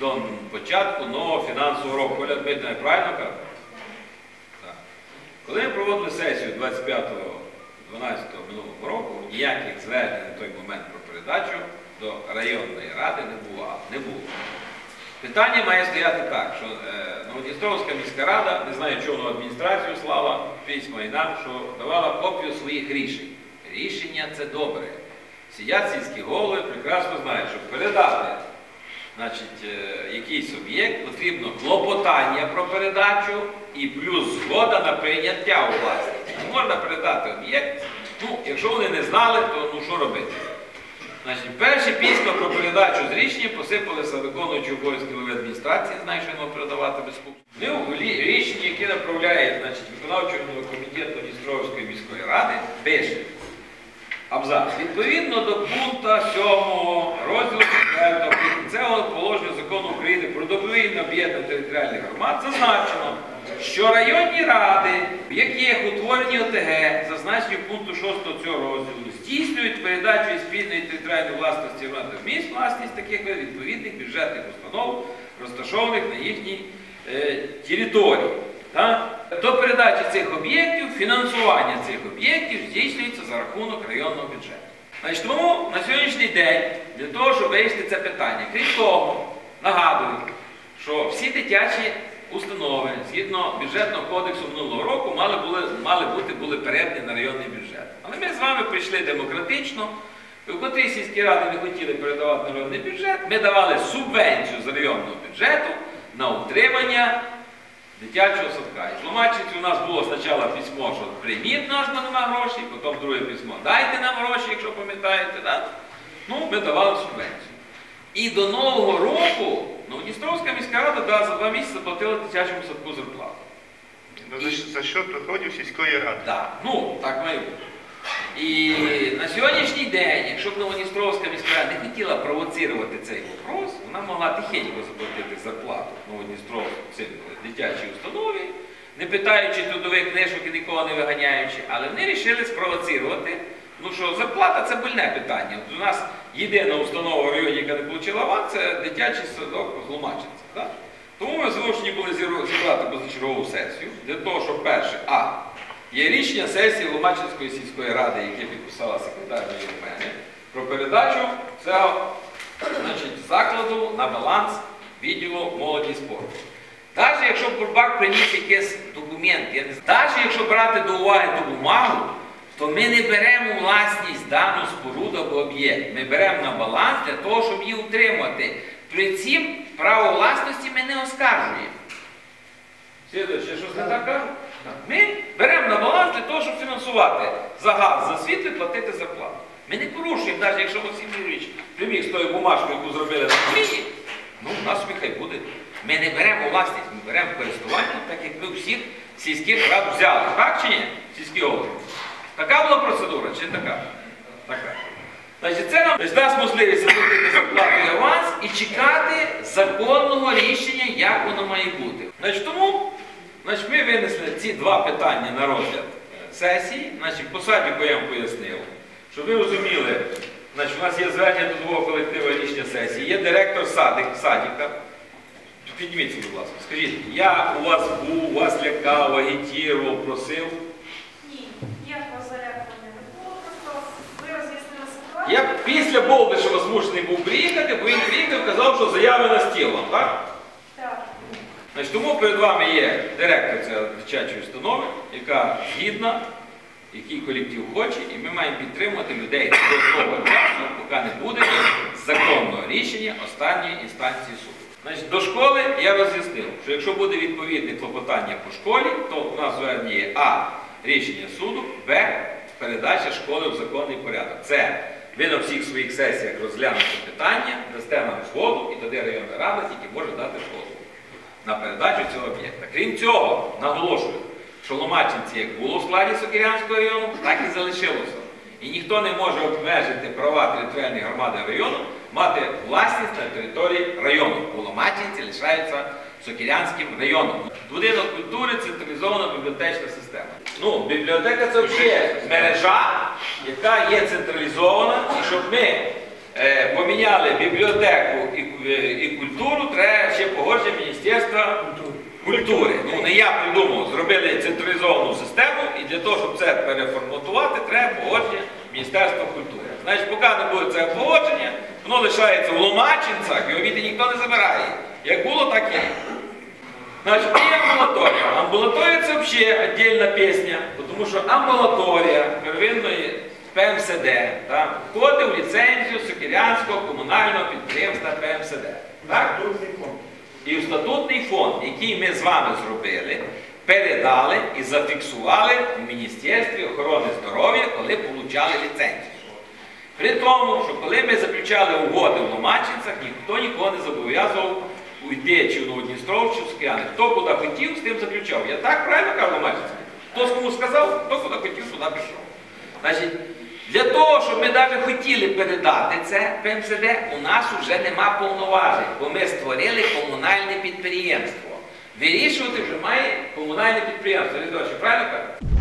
до початку нового фінансового року. Коля Дмитрівна, я правильно? Так. Коли ми проводили сесію 25.12 минулого року, ніяких звернень на той момент про передачу до районної ради не було. Не було. Питання має стояти так, що е, Новодністровська міська рада, не знаю, чого адміністрацію слава письма і нам, що давала копію своїх рішень. Рішення це добре. Сидять сільські голови, прекрасно знають, щоб передати значить, е, якийсь об'єкт, потрібно клопотання про передачу і плюс згода на прийняття у власність. Не можна передати об'єкт. Ну, якщо вони не знали, то ну що робити? Значить, перші письма про передачу з рішення посипалися виконуючи обов'язки голови адміністрації, знає, що йому передавати без. Ми у рішенні, яке направляє значить, виконавчого комітету Дністровської міської ради, пише абзац. Відповідно до пункту 7 розділу 4 прикінцевого положення закону України про добровільне об'єднання територіальних громад зазначено, що районні ради, в яких утворені ОТГ, зазначені пункту 6 цього розділу, здійснюють передачу із спільної територіальної власності в міст власність таких відповідних бюджетних установ, розташованих на їхній е, території. До передачі цих об'єктів, фінансування цих об'єктів здійснюється за рахунок районного бюджету. Значить, тому на сьогоднішній день, для того, щоб вирішити це питання, крім того, нагадую, що всі дитячі установи, згідно бюджетного кодексу минулого року, мали, були, мали бути були передані на районний бюджет. Але ми з вами прийшли демократично. В котрій сільські ради не хотіли передавати на районний бюджет, ми давали субвенцію з районного бюджету на утримання дитячого садка. І Ломачинці у нас було спочатку письмо, що прийміть нас, бо нема грошей, потім друге письмо, дайте нам гроші, якщо пам'ятаєте. Да? Ну, ми давали субвенцію. І до Нового року Новодністровська міська рада да, за два місяці заплатила дитячому садку зарплату. Ну, За, за счет доходів сільської ради. Да, ну, так має бути. І на сьогоднішній день, якщо б Новодністровська міська не хотіла провоцирувати цей вопрос, вона могла тихенько заплатити зарплату Новодністровській дитячій установі, не питаючи трудових книжок і нікого не виганяючи, але вони вирішили спровоцирувати. Ну що, зарплата це больне питання. У нас єдина установа в районі, яка не отримала аванс, це дитячий садок з. Тому ми змушені були зібрати позачергову сесію для того, щоб перше, а, є рішення сесії Ломачинської сільської ради, яке підписала секретар від мене, про передачу цього значить, закладу на баланс відділу молоді і спорту. Навіть якщо Бурбак приніс якийсь документ, навіть якщо брати до уваги ту бумагу, то ми не беремо власність дану споруду або об'єкт. Ми беремо на баланс для того, щоб її утримувати. При цім право власності ми не оскаржуємо. Сідо, ще щось не так кажу? Ми беремо на баланс для того, щоб фінансувати за газ, за світло платити зарплату. Ми не порушуємо, навіть якщо Максим Юрійович приміг з тою бумажкою, яку зробили на Україні, ну в нас хай буде. Ми не беремо власність, ми беремо користування, так як ми всіх сільських рад взяли. Так чи ні? Сільські голови. Така була процедура, чи така? Така. Значить, це нам дасть можливість заплатити зарплату і аванс і чекати законного рішення, як воно має бути. Значить, тому значить, ми винесли ці два питання на розгляд сесії. Значить, по садіку я вам пояснив, щоб ви розуміли, значить, у нас є звернення до двох колективу рішення сесії, є директор садик, садика. Підніміться, будь ласка, скажіть, я у вас був, у вас лякав, агітірував, просив. Ні, ніякого залякування не було, просто ви роз'яснили ситуацію. Я після Болдишева змушений був приїхати, бо він приїхав і казав, що заяви на стіл вам? Так. Значить, тому перед вами є директор цієї дитячої установи, яка згідна, який колектив хоче, і ми маємо підтримувати людей до того часу, поки не буде законного рішення останньої інстанції суду. Значить, до школи я роз'яснив, що якщо буде відповідне клопотання по школі, то у нас є А. Рішення суду, Б. Передача школи в законний порядок. Це ви на всіх своїх сесіях розглянете питання, дасте нам згоду, і тоді районна рада тільки може дати згоду на передачу цього об'єкта. Крім цього, наголошую, що Ломачинці як було в складі Сокирянського району, так і залишилося. І ніхто не може обмежити права територіальної громади району мати власність на території району. У Ломачинці лишаються Сокирянським районом. Будинок культури централізована бібліотечна система. Ну, бібліотека це взагалі мережа, яка є централізована, і щоб ми е, поміняли бібліотеку і, е, і культуру, треба Міністерства культури. Ну не я придумав, зробили централізовану систему, і для того, щоб це переформатувати, треба погодження Міністерства культури. Значить, поки не буде це погодження, воно лишається в Ломачинцях, його відти ніхто не забирає. Як було, так і. Значить, і амбулаторія. Амбулаторія це взагалі віддільна пісня, тому що амбулаторія первинної ПМСД входить в ліцензію Сокирянського комунального підприємства ПМСД. Так? І в статутний фонд, який ми з вами зробили, передали і зафіксували в Міністерстві охорони здоров'я, коли получали ліцензію. При тому, що коли ми заключали угоди в Ломачинцях, ніхто нікого не зобов'язував уйти чи в Новодністровськ, чи в Скляни. Хто куди хотів, з тим заключав. Я так правильно кажу Ломачинцях? Хто кому сказав, хто куди хотів, туди пішов. Значить, для того, щоб ми навіть хотіли передати це ПМСД, у нас вже нема повноважень, бо ми створили комунальне підприємство. Вирішувати вже має комунальне підприємство. Леонід правильно кажу?